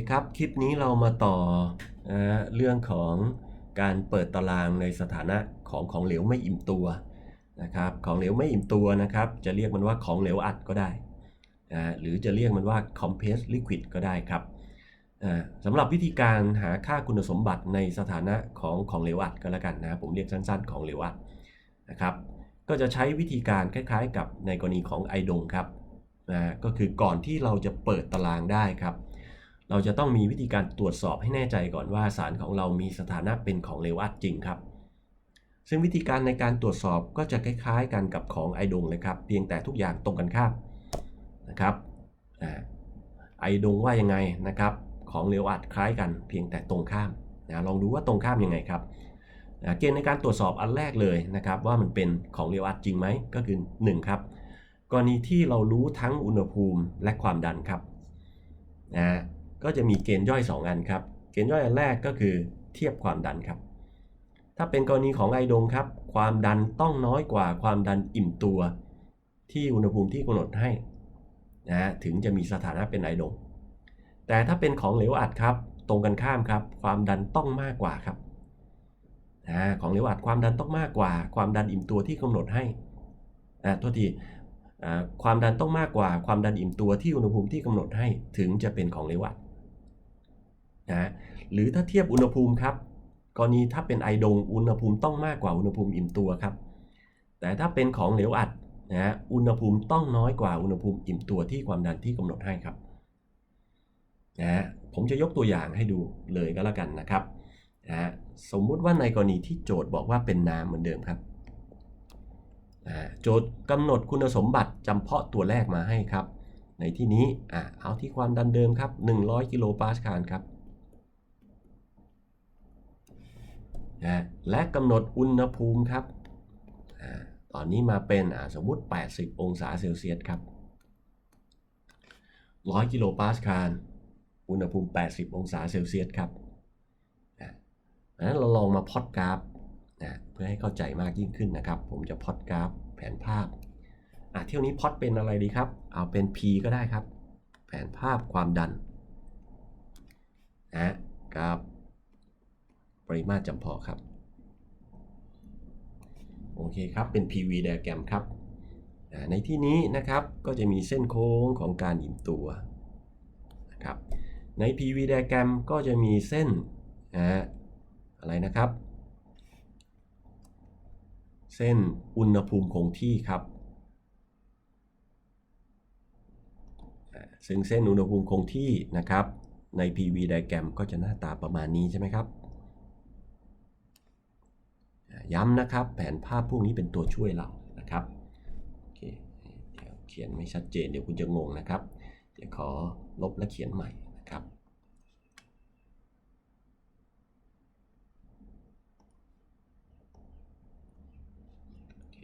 คครับ คลิปนี้เรามาต่อนะเรื่องของการเปิดตารางในสถานะของของเหลวไม่อิ่มตัวนะครับ ของเหลวไม่อิ่มตัวนะครับ จะเรียกมันว่าของเหลวอัดก็ได้นะหรือจะเรียกมันว่า compressed liquid ก็ได้ครับสำหรับวิธีการหาค่าคุณสมบัติในสถานะของของเหลวอัดก็แล้วกันนะผมเรียกสั้นๆ ของเหลวอัดนะครับ ก็จะใช้วิธีการคล้ายๆ กับในกรณีของไอดงครับนะก็คือก่อนที่เราจะเปิดตารางได้ครับ เราจะต้องมีวิธีการตรวจสอบให้แน่ใจก่อนว่าสารของเรามีสถานะเป็นของเหลวอัดจริงครับ ซึ่งวิธีการในการตรวจสอบก็จะคล้ายๆ กันกับของไอดงเลยครับ เพียงแต่ทุกอย่างตรงกันข้ามนะครับไอดงว่ายังไงนะครับ ของเหลวอัดคล้ายกัน เพียงแต่ตรงข้ามนะลองดูว่าตรงข้ามยังไงครับเกณฑ์ในการตรวจสอบอันแรกเลยนะครับ ว่ามันเป็นของเหลวอัดจริงไหมก็คือ1ครับกรณีที่เรารู้ทั้งอุณหภูมิและความดันครับนะ ก็จะมีเกณฑ์ย่อย 2 อันครับ เกณฑ์ย่อยอันแรกก็คือเทียบความดันครับ ถ้าเป็นกรณีของไอดงครับ ความดันต้องน้อยกว่าความดันอิ่มตัว ที่อุณหภูมิที่กำหนดให้นะฮะถึงจะมีสถานะเป็นไอดง แต่ถ้าเป็นของเหลวอัดครับ ตรงกันข้ามครับ ความดันต้องมากกว่าครับนะของเหลวอัดความดันต้องมากกว่า ความดันอิ่มตัวที่กำหนดให้นะโทษทีอ่ความดันต้องมากกว่า ความดันอิ่มตัวที่อุณหภูมิที่กำหนดให้ถึงจะเป็นของเหลวอัด นะหรือถ้าเทียบอุณหภูมิครับกรณีถ้าเป็นไอดงอุณหภูมิต้องมากกว่าอุณหภูมิอิ่มตัวครับ แต่ถ้าเป็นของเหลวอัดนะอุณหภูมิต้องน้อยกว่าอุณหภูมิอิ่มตัวที่ความดันที่กำหนดให้ครับนะผมจะยกตัวอย่างให้ดูเลยก็แล้วกันนะครับนะสมมุติว่าในกรณีที่โจทย์บอกว่าเป็นน้ำเหมือนเดิมครับนะโจทย์กำหนดคุณสมบัติจำเพาะตัวแรกมาให้ครับ ในที่นี้อะเอาที่ความดันเดิมครับ 100 กิโลปาสคาลครับ นะและกำหนดอุณหภูมิครับอตอนนี้มาเป็นสมมุติ 80 องศาเซลเซียสครับ 100 กิโลปาสคาล อุณหภูมิ 80 องศาเซลเซียสครับอะนั้นเราลองมาพอตกราฟนะเพื่อให้เข้าใจมากยิ่งขึ้นนะครับ ผมจะพอตกราฟแผนภาพอะเที่ยวนี้พอตเป็นอะไรดีครับ เอาเป็น P ก็ได้ครับ แผนภาพความดันนะกับ ริมาตรจำเพาะครับ โอเคครับ เป็น PV diagram ครับ ในที่นี้นะครับก็จะมีเส้นโค้งของการอิ่มตัวนะครับ ใน PV diagram ก็จะมีเส้นนะอะไรนะครับ เส้นอุณหภูมิคงที่ครับซึ่งเส้นอุณหภูมิคงที่นะครับใน PV diagram ก็จะหน้าตาประมาณนี้ใช่ไหมครับ ย้ำนะครับ แผนภาพพวกนี้เป็นตัวช่วยเรานะครับโอเคเดี๋ยวเขียนไม่ชัดเจนเดี๋ยวคุณจะงงนะครับ เดี๋ยวขอลบและเขียนใหม่นะครับ โอเค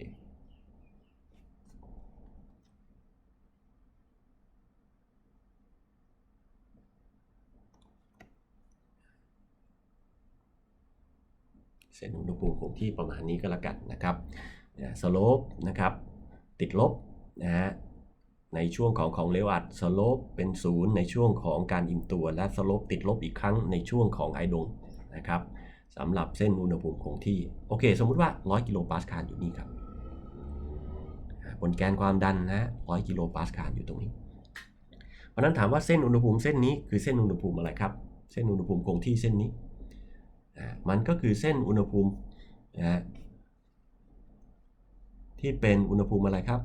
เส้นอุณหภูมิคงที่ประมาณนี้ก็แล้วกันนะครับสโลปนะครับติดลบนะฮะในช่วงของของเลวอัดสโลปเป็นศูนย์ในช่วงของการอิ่มตัว และสโลปติดลบอีกครั้งในช่วงของไอดงนะครับสำหรับเส้นอุณหภูมิคงที่ โอเค สมมุติว่า 100 กิโลปาสคาลอยู่นี่ครับบนแกนความดันนะ100กิโลปาสคาลอยู่ตรงนี้ เพราะฉะนั้นถามว่าเส้นอุณหภูมิเส้นนี้คือเส้นอุณหภูมิอะไรครับ เส้นอุณหภูมิคงที่เส้นนี้ มันก็คือเส้นอุณหภูมินะที่เป็นอุณหภูมิอะไรครับ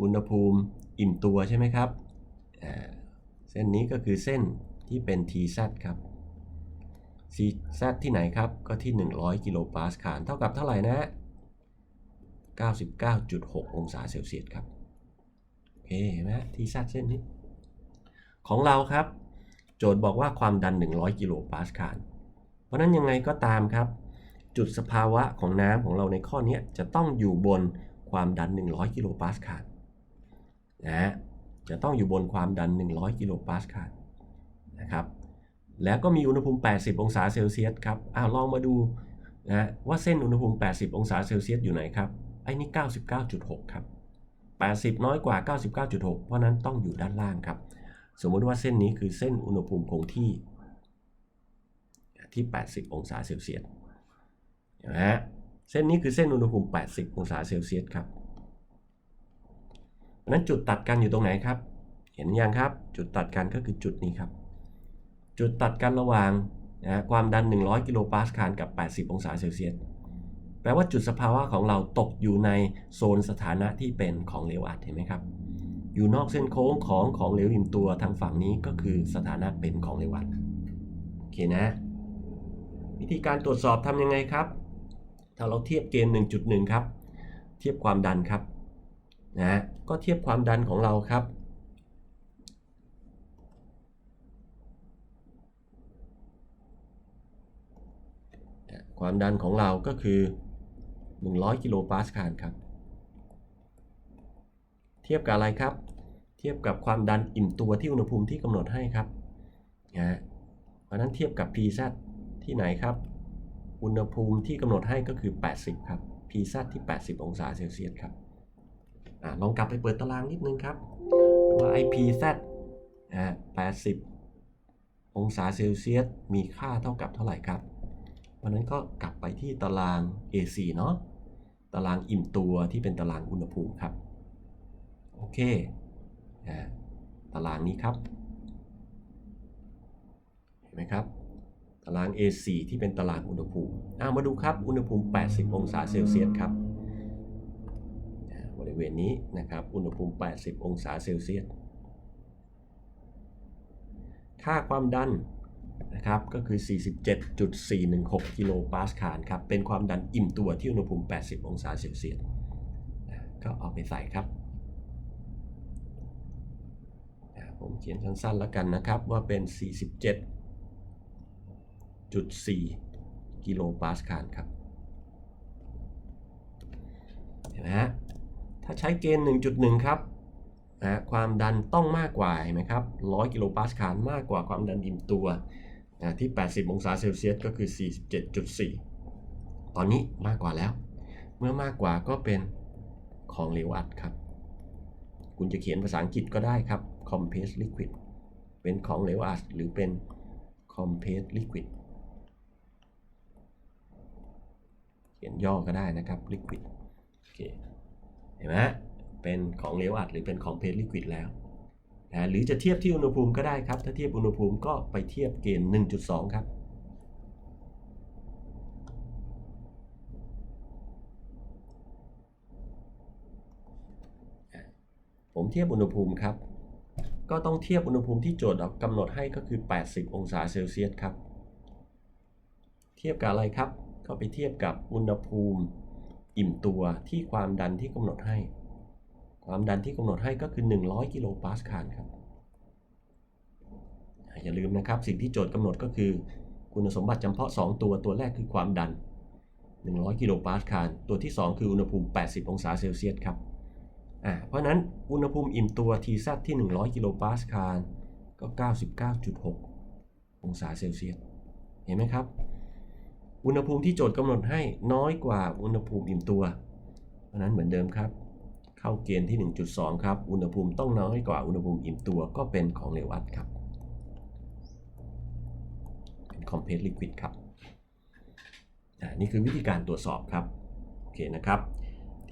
อุณหภูมิอิ่มตัวใช่ไหมครับ เส้นนี้ก็คือเส้นที่เป็น TZ ครับ TZ ที่ไหนครับ ก็ที่ 100 กิโลปาสคาล เท่ากับเท่าไหร่นะ 99.6 องศาเซลเซียสครับ โอเคเห็นไหม TZ เส้นนี้ ของเราครับ โจทย์บอกว่าความดัน 100 กิโลปาสคาล เพราะนั้นยังไงก็ตามครับ จุดสภาวะของน้ำของเราในข้อนี้จะต้องอยู่บนความดัน 100 กิโลปาสคาลนะฮะจะต้องอยู่บนความดัน 100 กิโลปาสคาลนะครับ แล้วก็มีอุณหภูมิ 80 องศาเซลเซียสครับอ้าวลองมาดูนะว่าเส้นอุณหภูมิ 80 องศาเซลเซียสอยู่ไหนครับ ไอ้นี่ 99.6 ครับ 80 น้อยกว่า 99.6 เพราะนั้นต้องอยู่ด้านล่างครับ สมมุติว่าเส้นนี้คือเส้นอุณหภูมิคงที่ ที่ 80 องศาเซลเซียสนไหมฮะเส้นนี้คือเส้นอุณหภูมิ 80 องศาเซลเซียสครับนั้นจุดตัดกันอยู่ตรงไหนครับ เห็นยังครับ จุดตัดกันก็คือจุดนี้ครับ จุดตัดกันระหว่างนะความดัน 100 กิโลปาสคาลกับ 80 องศาเซลเซียส แปลว่าจุดสภาวะของเราตกอยู่ในโซนสถานะที่เป็นของเหลวอัดเห็นไหมครับ อยู่นอกเส้นโค้งของของเหลวอิ่มตัวทางฝั่งนี้ก็คือสถานะเป็นของเหลวอัดโอเคนะ วิธีการตรวจสอบทำยังไงครับ ถ้าเราเทียบเกณฑ์1.1 ครับ เทียบความดันครับนะก็เทียบความดันของเราครับความดันของเราก็คือ 100 กิโลปาสคาลครับ เทียบกับอะไรครับ เทียบกับความดันอิ่มตัวที่อุณหภูมิที่กำหนดให้ครับนะเพราะนั้นเทียบกับ pz ที่ไหนครับ อุณหภูมิที่กำหนดให้ก็คือ 80 ครับ pz ที่ 80 องศาเซลเซียสครับอลองกลับไปเปิดตารางนิดนึงครับว่า ipz อ่า80 องศาเซลเซียสมีค่าเท่ากับเท่าไหร่ครับเพราะนั้นก็กลับไปที่ตาราง AC เนาะ ตารางอิ่มตัวที่เป็นตารางอุณหภูมิครับ โอเคตารางนี้ครับ เห็นไหมครับ ตาราง AC ที่เป็นตารางอุณหภูมิเอามาดูครับ อุณหภูมิ 80 องศาเซลเซียสครับ บริเวณนี้นะครับ อุณหภูมิ 80 องศาเซลเซียส ค่าความดันนะครับ ก็คือ 47.416 กิโลปาสคาลครับ เป็นความดันอิ่มตัวที่อุณหภูมิ 80 องศาเซลเซียส ก็เอาไปใส่ครับอ่า ผมเขียนสั้นๆแล้วกันนะครับ ว่าเป็น 47.4 กิโลปาสคาลครับ เห็นไหมฮะ ถ้าใช้เกณฑ์ 1.1 ครับนะความดันต้องมากกว่าเห็นไหมครับ 100 กิโลปาสคาลมากกว่าความดันอิ่มตัวนะที่ 80 องศาเซลเซียสก็คือ 47.4 ตอนนี้มากกว่าแล้ว เมื่อมากกว่าก็เป็นของเหลวอัดครับ คุณจะเขียนภาษาอังกฤษก็ได้ครับ compressed liquid เป็นของเหลวอัดหรือเป็น compressed liquid เขียนย่อก็ได้นะครับ liquid โอเคเห็นไหมเป็นของเหลวอัดหรือเป็นของเพสลิควิดแล้วนะหรือจะเทียบที่อุณหภูมิก็ได้ครับ ถ้าเทียบอุณหภูมิก็ไปเทียบเกณฑ์ 1.2 ครับผมเทียบอุณหภูมิครับ ก็ต้องเทียบอุณหภูมิที่โจทย์กำหนดให้ก็คือ 80 องศาเซลเซียสครับ เทียบกับอะไรครับ ก็ไปเทียบกับอุณหภูมิอิ่มตัวที่ความดันที่กำหนดให้ ความดันที่กำหนดให้ก็คือ 100 กิโลปาสคาลครับ อย่าลืมนะครับ สิ่งที่โจทย์กำหนดก็คือ คุณสมบัติจำเพาะ 2 ตัวตัวแรกคือความดัน 100 กิโลปาสคาลตัวที่ 2 คืออุณหภูมิ 80 องศาเซลเซียสครับ อ่าเพราะนั้นอุณหภูมิอิ่มตัว Tz ที่ 100 กิโลปาสคาลก็ 99.6 องศาเซลเซียส เห็นไหมครับ อุณหภูมิที่โจทย์กำหนดให้น้อยกว่าอุณหภูมิอิ่มตัว เพราะนั้นเหมือนเดิมครับ เข้าเกณฑ์ที่ 1.2 ครับ อุณหภูมิต้องน้อยกว่าอุณหภูมิอิ่มตัวก็เป็นของเหลวอัดครับ เป็น compressed liquid ครับนี่คือวิธีการตรวจสอบครับ โอเคนะครับ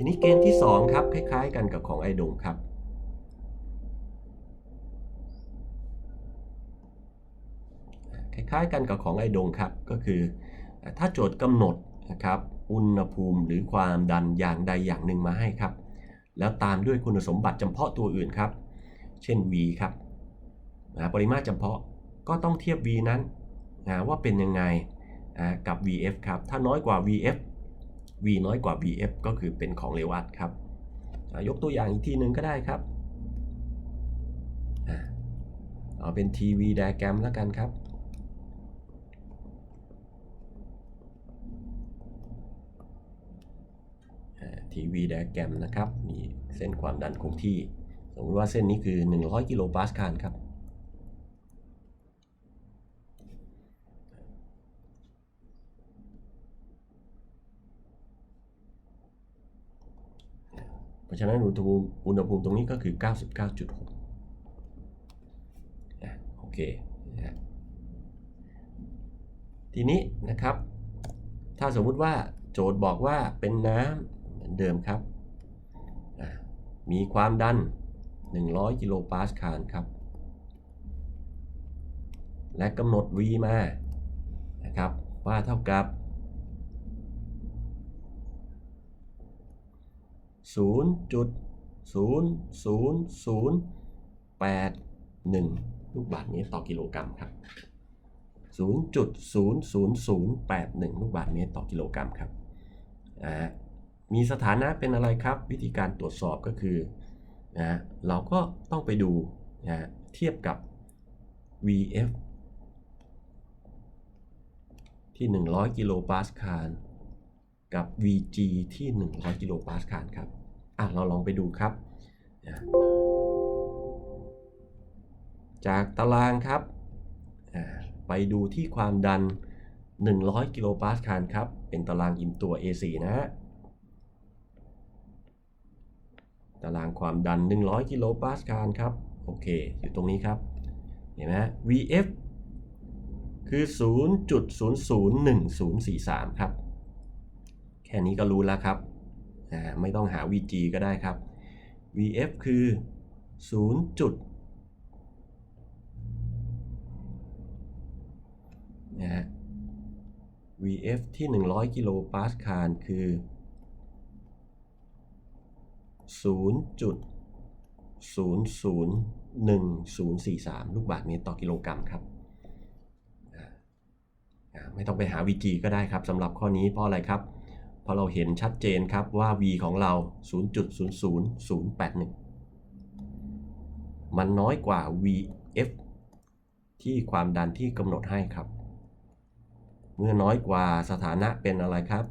ทีนี้เกณฑ์ที่ 2 ครับ คล้าย ๆ กันกับของไอโดงครับ คล้าย ๆ กันกับของไอโดงครับ ก็คือถ้าโจทย์กำหนดนะครับอุณหภูมิหรือความดันอย่างใดอย่างหนึ่งมาให้ครับ แล้วตามด้วยคุณสมบัติจำเพาะตัวอื่นครับ เช่น v ครับนะปริมาตรจำเพาะก็ต้องเทียบ v นั้นนะว่าเป็นยังไงนะกับ vf ครับ ถ้าน้อยกว่า vf v น้อยกว่า vf ก็คือเป็นของเลวอัดครับอะยกตัวอย่างอีกทีหนึ่งก็ได้ครับเอาเป็น tv diagram แล้วกันครับทีวีไดอะแกรมนะครับ มีเส้นความดันคงที่ สมมติว่าเส้นนี้คือ 100 กิโลปาสคาลครับ เพ ราะฉะนั้นอุณหภูมิอุณหภูมิตรงนี้ก็คือ 99.6โอเคนะทีนี้นะครับ ถ้าสมมุติว่าโจทย์บอกว่าเป็นน้ำเหมือนเดิมครับมีความดัน 100 กิโลปาสคาลครับ และกำหนด V มานะครับว่าเท่ากับ 0.00081 ลูกบาศก์เมตรต่อกิโลกรัมครับ 0.00081 ลูกบาศก์เมตรต่อกิโลกรัมครับอ่ามีสถานะเป็นอะไรครับ วิธีการตรวจสอบก็คือนะเราก็ต้องไปดูนะเทียบกับ VF ที่ 100 กิโลปาสคาลกับ VG ที่ 100 กิโลปาสคาลครับ อะเราลองไปดูครับ จากตารางครับ ไปดูที่ความดัน 100 กิโลปาสคาลครับ เป็นตารางอิมตัว A4 นะฮะ ตารางความดัน 100 กิโลปาสคาลครับ โอเค อยู่ตรงนี้ครับ เห็นไหม VF คือ 0.001043 ครับ แค่นี้ก็รู้แล้วครับ อ่าไม่ต้องหา VG ก็ได้ครับ VF คือ 0. จุดนะฮะ VF ที่ 100 กิโลปาสคาลคือ 0.001043 ลูกบาศก์เมตรต่อกิโลกรัมครับไม่ต้องไปหา VG ก็ได้ครับสำหรับข้อนี้เพราะอะไรครับ พราะเราเห็นชัดเจนครับว่า V ของเรา 0.00081 มันน้อยกว่า VF ที่ความดันที่กำหนดให้ครับ เมื่อน้อยกว่าสถานะเป็นอะไรครับ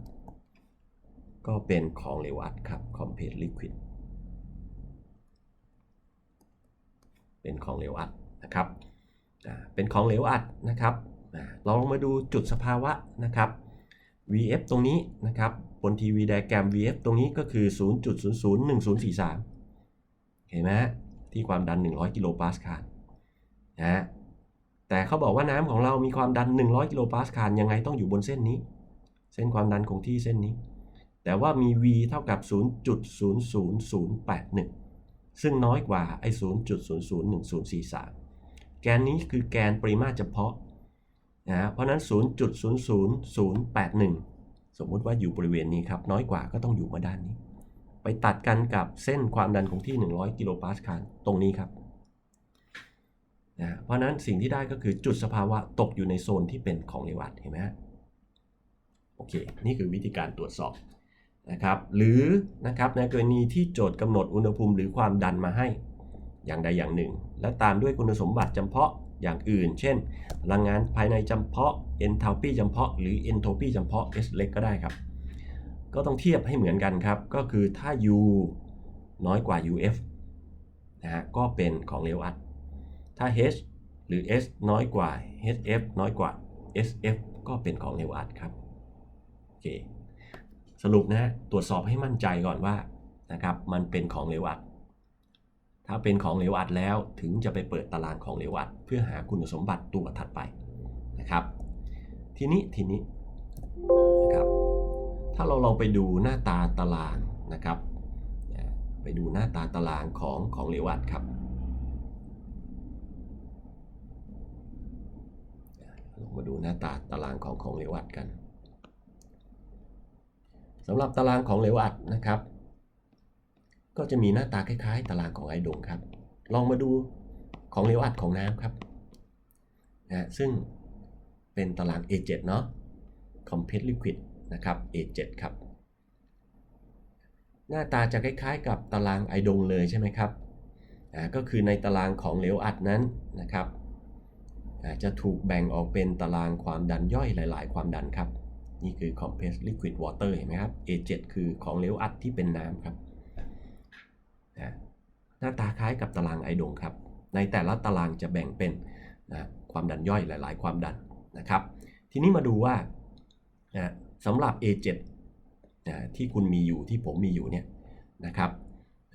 ก็เป็นของเหลวอัดครับ Compressed Liquid เป็นของเหลวอัดนะครับ เป็นของเหลวอัดนะครับ เราลองมาดูจุดสภาวะนะครับ VF ตรงนี้นะครับบนทีวีไดแกรม VF ตรงนี้ก็คือ 0.001043 เห็นไหมที่ความดัน 100 กิโลปาสคาลนะฮะแต่เขาบอกว่าน้ำของเรามีความดัน 100 กิโลปาสคาลยังไงต้องอยู่บนเส้นนี้ เส้นความดันคงที่เส้นนี้ แต่ว่ามี V เท่ากับ 0.00081 ซึ่งน้อยกว่าไอ้0.001043 แกนนี้คือแกนปริมาตรเฉพาะ นะเพราะนั้น 0.00081 สมมุติว่าอยู่บริเวณนี้ครับ น้อยกว่าก็ต้องอยู่มาด้านนี้ ไปตัดกันกับเส้นความดันคงที่ 100 กิโลปาสคาลตรงนี้ครับนะเพราะนั้นสิ่งที่ได้ก็คือจุดสภาวะตกอยู่ในโซนที่เป็นของเหลวอัดเห็นไหมฮะโอเค นี่คือวิธีการตรวจสอบนะครับ หรือนะครับในกรณีที่โจทย์กำหนดอุณหภูมิหรือความดันมาให้ อย่างใดอย่างหนึ่ง และตามด้วยคุณสมบัติจำเพาะ อย่างอื่น เช่น พลังงานภายในจำเพาะ enthalpy จำเพาะ หรือ entropy จำเพาะ S เล็กก็ได้ครับ ก็ต้องเทียบให้เหมือนกันครับ ก็คือถ้า U น้อยกว่า UF นะฮะ ก็เป็นของเหลวอัด ถ้า H หรือ S น้อยกว่า HF น้อยกว่า SF ก็เป็นของเหลวอัดครับ โอเค สรุปนะฮะ ตรวจสอบให้มั่นใจก่อนว่า นะครับ มันเป็นของเหลวอัด ถ้าเป็นของเหลวอัดแล้วถึงจะไปเปิดตารางของเหลวอัด เพื่อหาคุณสมบัติตัวถัดไปนะครับ ทีนี้ทีนี้นะครับถ้าเราลองไปดูหน้าตาตารางนะครับ ไปดูหน้าตาตารางของของเหลวอัดครับลองมาดูหน้าตาตารางของของเหลวอัดกันสำหรับตารางของเหลวอัดนะครับ ก็จะมีหน้าตาคล้ายๆ ตารางของไอดงครับ ลองมาดูของเหลวอัดของน้ำครับนะซึ่งเป็นตาราง A7 เนาะ Compressed Liquid นะครับ A7 ครับ หน้าตาจะคล้ายๆ กับตารางไอดงเลยใช่ไหมครับอ่าก็คือในตารางของเหลวอัดนั้นนะครับอ่าจะถูกแบ่งออกเป็นตารางความดันย่อยหลาย ๆ ความดันครับ นี่คือ Compressed Liquid Water เห็นไหมครับ A7 คือของเหลวอัดที่เป็นน้ำครับ นะหน้าตาคล้ายกับตารางไอดงครับ ในแต่ละตารางจะแบ่งเป็นนะความดันย่อยหลาย ๆ ความดันนะครับ ทีนี้มาดูว่านะสำหรับ A7 นะที่คุณมีอยู่ที่ผมมีอยู่เนี่ยนะครับ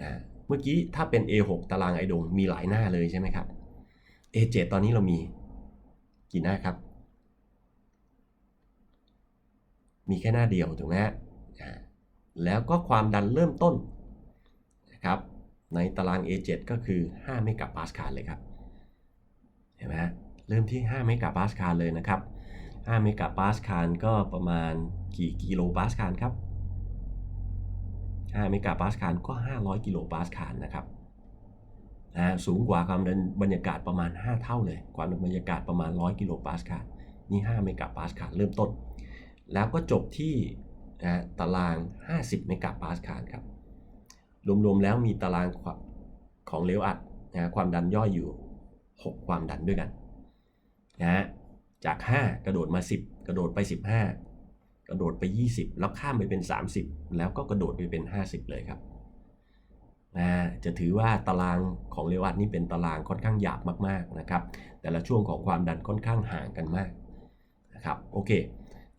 นะเมื่อกี้ถ้าเป็น A6 ตารางไอดงมีหลายหน้าเลยใช่ไหมครับ A7 ตอนนี้เรามีกี่หน้าครับ มีแค่หน้าเดียวถูกไหมฮะแล้วก็ความดันเริ่มต้นนะครับ ในตาราง A7 ก็คือ5เมกะปาสคาลเลยครับ เห็นไหมเริ่มที่5เมกะปาสคาลเลยนะครับ5เมกะปาสคาลก็ประมาณกี่กิโลปาสคาลครับ5เมกะปาสคาลก็ 500 กิโลปาสคาลนะครับนะสูงกว่าความดันบรรยากาศประมาณ 5 เท่าเลย ความดันบรรยากาศประมาณ 100 กิโลปาสคาลนี่ 5 เมกะปาสคาลเริ่มต้น แล้วก็จบที่นะตาราง 50 เมกะปาสคาลครับ รวมๆแล้วมีตารางของเลวอัดนะความดันย่อยอยู่ 6 ความดันด้วยกันนะฮะจาก 5 กระโดดมา 10 กระโดดไป 15 กระโดดไป 20 แล้วข้ามไปเป็น 30 แล้วก็กระโดดไปเป็น 50 เลยครับนะจะถือว่าตารางของเลวอัดนี่เป็นตารางค่อนข้างหยาบมากๆนะครับ แต่ละช่วงของความดันค่อนข้างห่างกันมากนะครับโอเค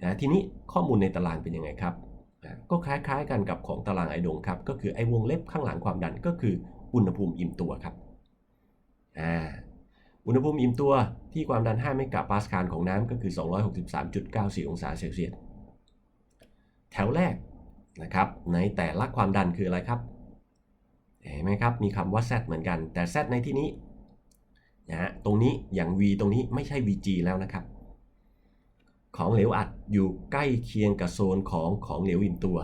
นะทีนี้ข้อมูลในตารางเป็นยังไงครับ ก็คล้ายๆกันกับของตารางไอดงครับ ก็คือไอวงเล็บข้างหลังความดันก็คืออุณหภูมิอิ่มตัวครับอ่าอุณหภูมิอิ่มตัวที่ความดัน5เมกะปาสคาลของน้ำก็คือ 263.94 องศาเซลเซียส แถวแรกนะครับในแต่ละความดันคืออะไรครับ เห็นไหมครับ มีคำว่า Z เหมือนกัน แต่ Z ในที่นี้นะฮะตรงนี้อย่าง V ตรงนี้ไม่ใช่ VG แล้วนะครับ ของเหลวอัด อยู่ใกล้เคียงกับโซนของของเหลวอิ่มตัว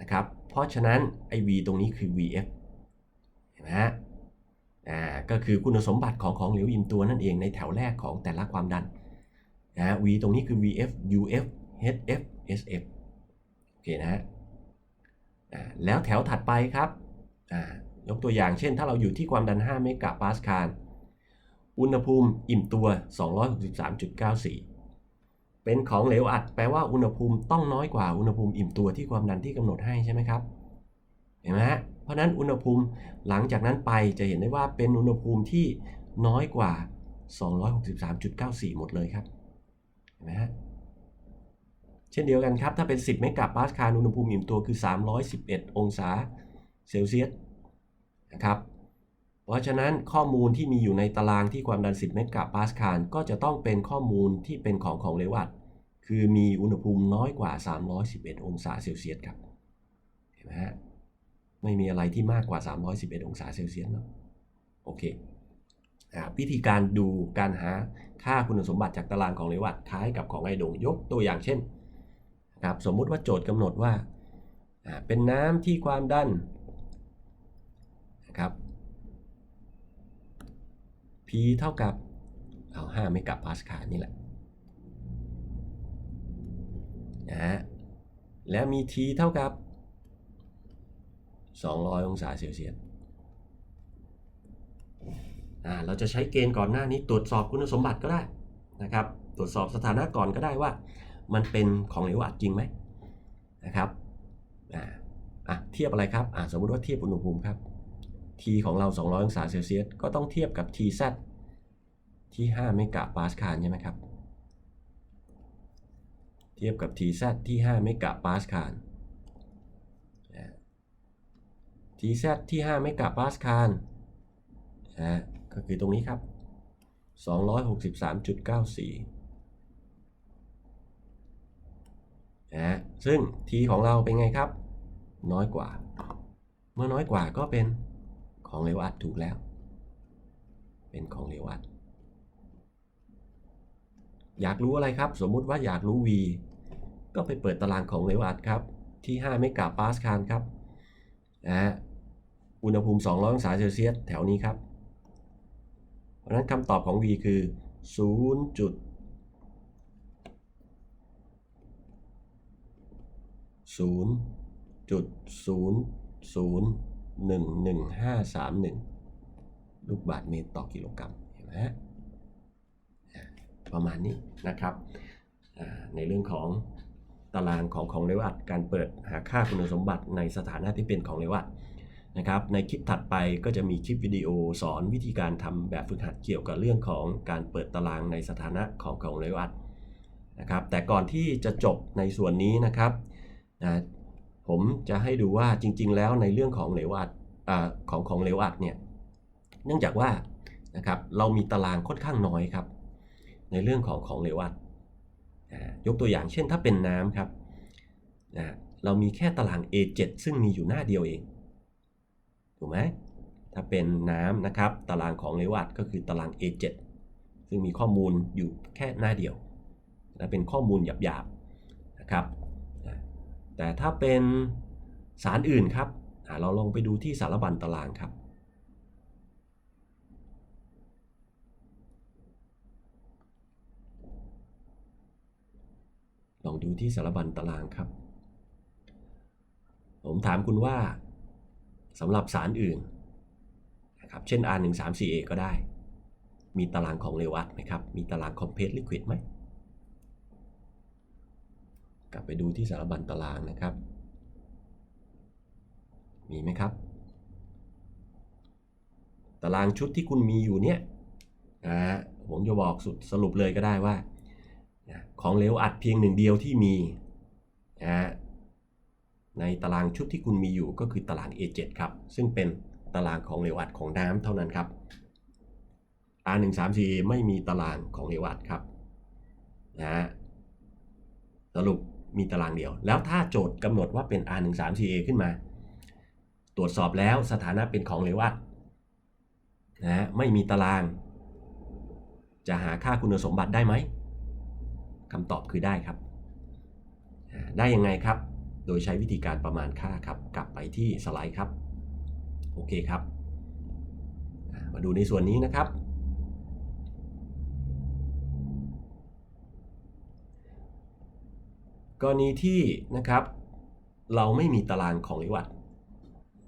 นะครับ เพราะฉะนั้นไอ้ V ตรงนี้คือ VF เห็นไหมฮะอ่าก็คือคุณสมบัติของของเหลวอิ่มตัวนั่นเองในแถวแรกของแต่ละความดันนะ V ตรงนี้คือ VF UF HF SF โอเคนะฮะอ่าแล้วแถวถัดไปครับอ่ายกตัวอย่างเช่น ถ้าเราอยู่ที่ความดัน 5 เมกะปาสคาล อุณหภูมิอิ่มตัว 263.94 เป็นของเหลวอัดแปลว่าอุณหภูมิต้องน้อยกว่าอุณหภูมิอิ่มตัวที่ความดันที่กำหนดให้ใช่ไหมครับ เห็นไหมฮะ เพราะนั้นอุณหภูมิหลังจากนั้นไปจะเห็นได้ว่าเป็นอุณหภูมิที่น้อยกว่า 263.94 หมดเลยครับ เห็นไหมฮะ เช่นเดียวกันครับ ถ้าเป็น 10 เมกะปาสคาลอุณหภูมิอิ่มตัวคือ 311 องศาเซลเซียสนะครับ ราะฉะนั้นข้อมูลที่มีอยู่ในตารางที่ความดัน 10 เมกะปาสคาลก็จะต้องเป็นข้อมูลที่เป็นของของเหลวอัดคือมีอุณหภูมิน้อยกว่า 311 องศาเซลเซียสครับ เห็นไหมฮะ ไม่มีอะไรที่มากกว่า 311 องศาเซลเซียสเนาะโอเคอวิธีการดูการหาค่าคุณสมบัติจากตารางของเหลวอัดคล้ายกับของไอโดงยกตัวอย่างเช่นครับสมมุติว่าโจทย์กำหนดว่าอ่าเป็นน้ำที่ความดันนะครับ P เท่ากับเอา5เมกะปาสคาลนี่แหละนะฮะแล้วมี T เท่ากับ 200 องศาเซลเซียสอ่าเราจะใช้เกณฑ์ก่อนหน้านี้ตรวจสอบคุณสมบัติก็ได้นะครับ ตรวจสอบสถานะก่อนก็ได้ว่า มันเป็นของเหลวอัดจริงไหมนะครับอ่าอะเทียบอะไรครับอ่าสมมติว่าเทียบอุณหภูมิครับ T ของเรา 200 องศาเซลเซียสก็ต้องเทียบกับ TZ ที่ 5 เมกะปาสคาลใช่ไหมครับ เทียบกับ TZ ที่ 5 เมกะปาสคาล TZ ที่ 5 เมกะปาสคาลก็คือตรงนี้ครับ 263.94นะซึ่ง T ของเราเป็นไงครับ น้อยกว่า เมื่อน้อยกว่าก็เป็น ของเหลวอัดถูกแล้ว เป็นของเหลวอัด อยากรู้อะไรครับ สมมุติว่าอยากรู้ V ก็ไปเปิดตารางของเหลวอัดครับ ที่5เมกะปาสคาลครับนะอุณหภูมิ 200องศาเซลเซียสแถวนี้ครับ เพราะนั้นคำตอบของ V คือ 0 จุดศู นย์จุดศูนย์ศูนย์หนึ่งหนึ่งห้าสามหนึ่งลูกบาศก์เมตรต่อกิโลกรัมเห็นไหมฮะประมาณนี้นะครับในเรื่องของตารางของของเลวอัดการเปิดหาค่าคุณสมบัติในสถานะที่เป็นของเลวอัดนะครับในคลิปถัดไปก็จะมีคลิปวิดีโอสอนวิธีการทำแบบฝึกหัดเกี่ยวกับเรื่องของการเปิดตารางในสถานะของของเลวอัดนะครับแต่ก่อนที่จะจบในส่วนนี้นะครับนะ ผมจะให้ดูว่าจริง ๆ แล้วในเรื่องของเหลวอัดอของของเหลวอัดเนี่ยเนื่องจากว่านะครับเรามีตารางค่อนข้างน้อยครับ ในเรื่องของของเหลวอัดยกตัวอย่างเช่นถ้าเป็นน้ำครับเรามีแค่ตาราง A7 ซึ่งมีอยู่หน้าเดียวเองถูกไหมถ้าเป็นน้ำนะครับตารางของเหลวอัดก็คือตาราง A7 ซึ่งมีข้อมูลอยู่แค่หน้าเดียวและเป็นข้อมูลหยาบๆนะครับ แต่ถ้าเป็นสารอื่นครับ เราลองไปดูที่สารบัญตารางครับ ลองดูที่สารบัญตารางครับ ผมถามคุณว่าสำหรับสารอื่นนะครับเช่น R134A ก็ได้ มีตารางของเรวัตไหมครับ มีตาราง Compressed Liquid ไหม กลับไปดูที่สารบัญตารางนะครับ มีไหมครับ ตารางชุดที่คุณมีอยู่เนี่ยนะฮะผมจะบอกสุดสรุปเลยก็ได้ว่า ของเหลวอัดเพียงหนึ่งเดียวที่มีนะในตารางชุดที่คุณมีอยู่ก็คือตาราง A7 ครับ ซึ่งเป็นตารางของเหลวอัดของน้ำเท่านั้นครับ R134 ไม่มีตารางของเหลวอัดครับนะฮะสรุป มีตารางเดียว แล้วถ้าโจทย์กำหนดว่าเป็น R134A ขึ้นมา ตรวจสอบแล้วสถานะเป็นของเหลวอัดนะฮะไม่มีตาราง จะหาค่าคุณสมบัติได้ไหมคำตอบคือได้ครับ ได้ยังไงครับ โดยใช้วิธีการประมาณค่าครับ กลับไปที่สไลด์ครับ โอเคครับ มาดูในส่วนนี้นะครับ กรณีที่นะครับเราไม่มีตารางของลิวัต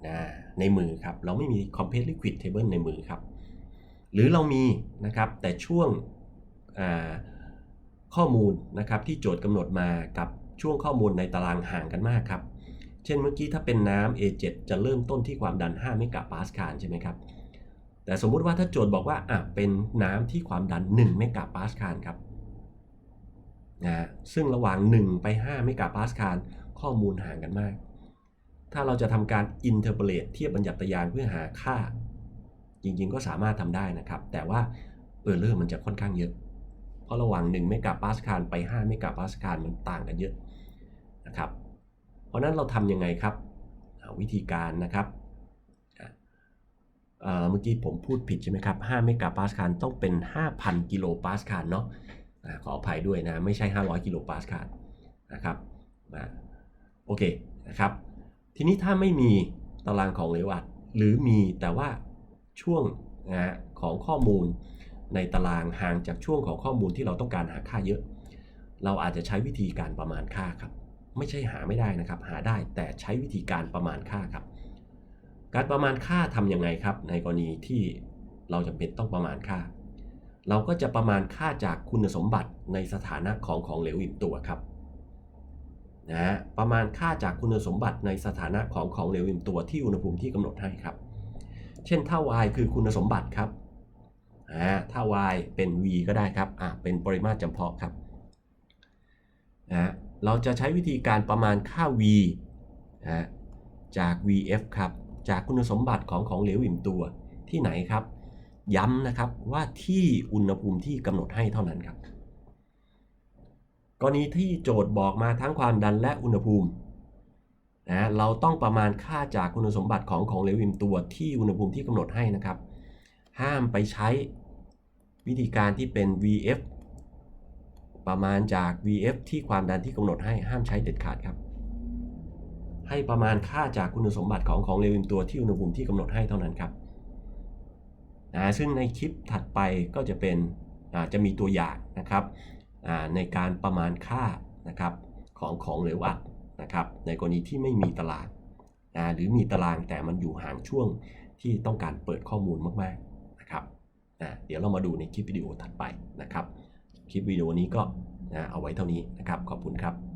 นะในมือครับเราไม่มี Compressed Liquid Table ในมือครับ หรือเรามีนะครับแต่ช่วงข้อมูลนะครับที่โจทย์กำหนดมากับช่วงข้อมูลในตารางห่างกันมากครับ เช่นเมื่อกี้ถ้าเป็นน้ำ A7 จะเริ่มต้นที่ความดัน 5 เมกะปาสคาลใช่ไหมครับ แต่สมมุติว่าถ้าโจทย์บอกว่าอะเป็นน้ำที่ความดัน 1 เมกะปาสคาลครับ นะซึ่งระหว่าง 1 ไป5เมกะปาสคาลข้อมูลห่างกันมาก ถ้าเราจะทำการอินเทอร์เ a เทียบบัญญัติยานเพื่อหาค่า จริงๆก็สามารถทำได้นะครับ แต่ว่าเออร์เลอร์มันจะค่อนข้างเยอะ เพราะระหว่าง1เมกะปาสคาลไป5เมกะปาสคาลมันต่างกันเยอะนะครับ เพราะนั้นเราทำยังไงครับวิธีการนะครับเมื่อกี้ผมพูดผิดใช่ไหมครับ5เมกะปาสคาลต้องเป็น 5,000 กิโลปาสคาลเนาะ ขออภัยด้วยนะ ไม่ใช่ 500 กิโลปาสคาลนะครับโอเคนะครับ ทีนี้ถ้าไม่มีตารางของเหลวอัดหรือมีแต่ว่าช่วงนะของข้อมูลในตารางห่างจากช่วงของข้อมูลที่เราต้องการหาค่าเยอะ เราอาจจะใช้วิธีการประมาณค่าครับ ไม่ใช่หาไม่ได้นะครับ หาได้แต่ใช้วิธีการประมาณค่าครับ การประมาณค่าทำยังไงครับ ในกรณีที่เราจำเป็นต้องประมาณค่า เราก็จะประมาณค่าจากคุณสมบัติในสถานะของของเหลวอิ่มตัวครับนะฮะประมาณค่าจากคุณสมบัติในสถานะของของเหลวอิ่มตัวที่อุณหภูมิที่กำหนดให้ครับ เช่นถ้า y คือคุณสมบัติครับอ่าถ้า y เป็น v ก็ได้ครับอ่าเป็นปริมาตรจำเพาะครับนะเราจะใช้วิธีการประมาณค่า v นะจาก vf ครับ จากคุณสมบัติของของเหลวอิ่มตัวที่ไหนครับ ย้ำนะครับว่าที่อุณหภูมิที่กำหนดให้เท่านั้นครับ กรณีที่โจทย์บอกมาทั้งความดันและอุณหภูมินะเราต้องประมาณค่าจากคุณสมบัติของของเหลวอิ่มตัวที่อุณหภูมิที่กำหนดให้นะครับ ห้ามไปใช้วิธีการที่เป็น VF ประมาณจาก VF ที่ความดันที่กำหนดให้ห้ามใช้เด็ดขาดครับ ให้ประมาณค่าจากคุณสมบัติของของเหลวอิ่มตัวที่อุณหภูมิที่กำหนดให้เท่านั้นครับ นะซึ่งในคลิปถัดไปก็จะเป็นจะมีตัวอย่างนะครับในการประมาณค่านะครับของของเหลวอัดนะครับในกรณีที่ไม่มีตารางนะหรือมีตารางแต่มันอยู่ห่างช่วงที่ต้องการเปิดข้อมูลมากๆนะครับนะเดี๋ยวเรามาดูในคลิปวิดีโอถัดไปนะครับ คลิปวิดีโอนี้ก็นะเอาไว้เท่านี้นะครับ ขอบคุณครับ